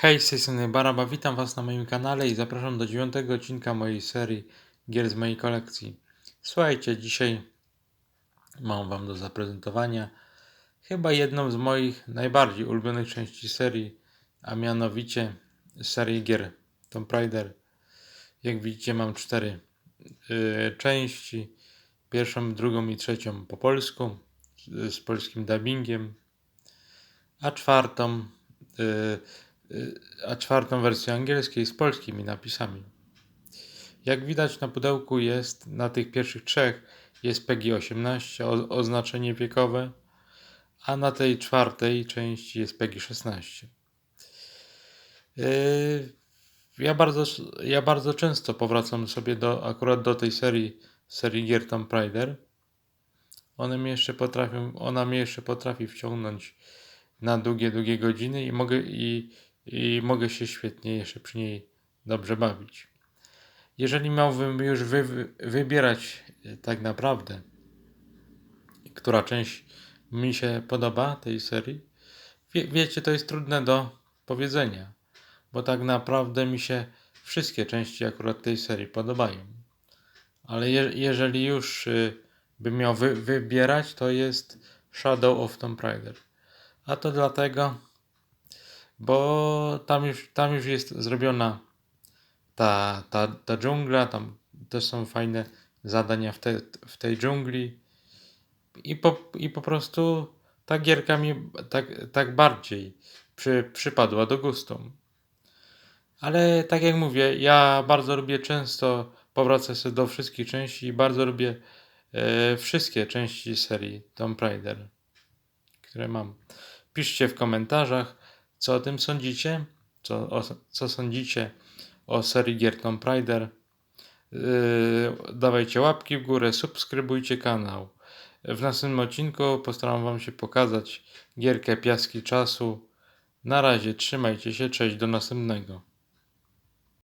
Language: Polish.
Hej, z tej strony Baraba, witam Was na moim kanale i zapraszam do dziewiątego odcinka mojej serii gier z mojej kolekcji. Słuchajcie, dzisiaj mam Wam do zaprezentowania chyba jedną z moich najbardziej ulubionych części serii, a mianowicie serii gier Tomb Raider. Jak widzicie mam cztery y, części, pierwszą, drugą i trzecią po polsku z, z polskim dubbingiem, a czwartą y, y, a czwartą wersję angielskiej z polskimi napisami. Jak widać na pudełku jest, na tych pierwszych trzech jest PEGI 18, o, oznaczenie wiekowe, a na tej czwartej części jest PEGI 16. Yy, ja bardzo, ja bardzo często powracam sobie do, akurat do tej serii, serii gier Tomb Raider. One mnie jeszcze potrafią, ona mnie jeszcze potrafi wciągnąć na długie, długie godziny i mogę, i, i mogę się świetnie jeszcze przy niej dobrze bawić. Jeżeli miałbym już wy, wy, wybierać e, tak naprawdę, która część mi się podoba tej serii, wie, wiecie, to jest trudne do powiedzenia, bo tak naprawdę mi się wszystkie części akurat tej serii podobają. Ale je, jeżeli już y, bym miał wy, wybierać, to jest Shadow of Tomb Raider. A to dlatego, bo tam już, tam już jest zrobiona ta, ta, ta dżungla, tam też są fajne zadania w, te, w tej dżungli i po, i po prostu ta gierka mi tak, tak bardziej przy, przypadła do gustu. Ale tak jak mówię, ja bardzo lubię często powracać sobie do wszystkich części i bardzo lubię e, wszystkie części serii Tomb Raider, które mam. Piszcie w komentarzach, co o tym sądzicie, co, o, co sądzicie o serii gier Tomb Raider. Yy, dawajcie łapki w górę, subskrybujcie kanał. W następnym odcinku postaram Wam się pokazać gierkę Piaski Czasu. Na razie, trzymajcie się, cześć, do następnego.